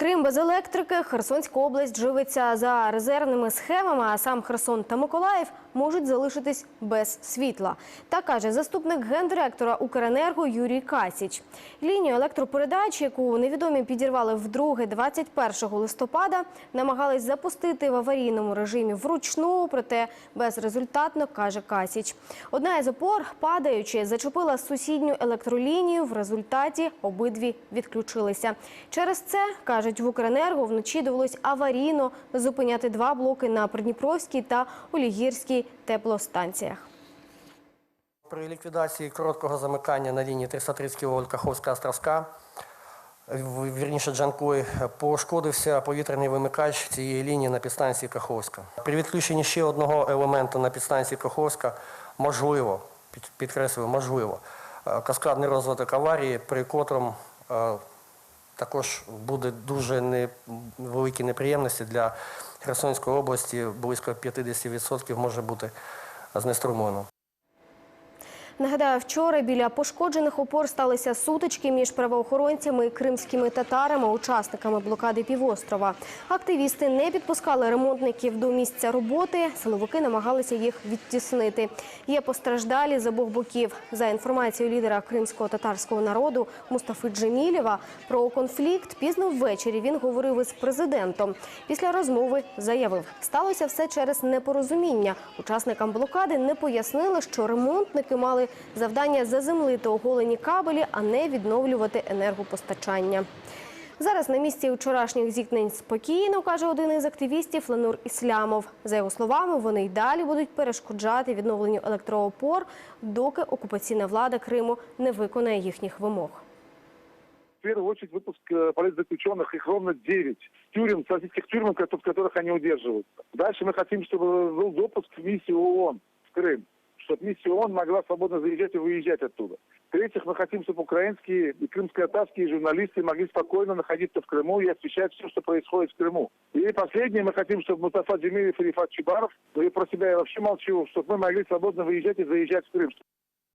Крим без електрики, Херсонська область живиться за резервними схемами, а сам Херсон та Миколаїв можуть залишитись без світла. Так каже заступник гендиректора Укренерго Юрій Касіч. Лінію електропередач, яку невідомі підірвали вдруге 21 листопада, намагались запустити в аварійному режимі вручну, проте безрезультатно, каже Касіч. Одна із опор, падаючи, зачепила сусідню електролінію. В результаті обидві відключилися. Через це, кажуть в Укренерго, вночі довелось аварійно зупиняти два блоки на Придніпровській та Олігірській теплостанціях. При ліквідації короткого замикання на лінії 330 кВ Каховська-Островська, в- вірніше Джанкой, пошкодився повітряний вимикач цієї лінії на підстанції Каховська. При відключенні ще одного елементу на підстанції Каховська можливо, під- підкреслюю, можливо, е, каскадний розвиток аварії, при котрому е, також буде дуже не- великі неприємності для Херсонської області, близько 50% може бути знеструмлено. Нагадаю, вчора біля пошкоджених опор сталися сутички між правоохоронцями і кримськими татарами, учасниками блокади півострова. Активісти не підпускали ремонтників до місця роботи. Силовики намагалися їх відтіснити. Є постраждалі з обох боків. За інформацією лідера кримського татарського народу Мустафи Джемілєва, про конфлікт пізно ввечері він говорив із президентом. Після розмови заявив, сталося все через непорозуміння. Учасникам блокади не пояснили, що ремонтники мали завдання заземлити оголені кабелі, а не відновлювати енергопостачання. Зараз на місці вчорашніх зіткнень спокійно, каже один із активістів Ленур Іслямов. За його словами, вони й далі будуть перешкоджати відновленню електроопор, доки окупаційна влада Криму не виконає їхніх вимог. В первую очередь выпуск э, политзаключенных, их ровно 9 тюрем, российских тюрем, ко- в которых они удерживаются. Дальше мы хотим, чтобы был допуск в миссию ООН в Крым, Чтобы миссия ООН могла свободно заезжать и выезжать оттуда. В-третьих, мы хотим, чтобы украинские и крымско-татарские журналисты могли спокойно находиться в Крыму и освещать все, что происходит в Крыму. И последнее, мы хотим, чтобы Мустафа Джемилев и Рифат Чубаров, ну и про себя я вообще молчу, чтобы мы могли свободно выезжать и заезжать в Крым.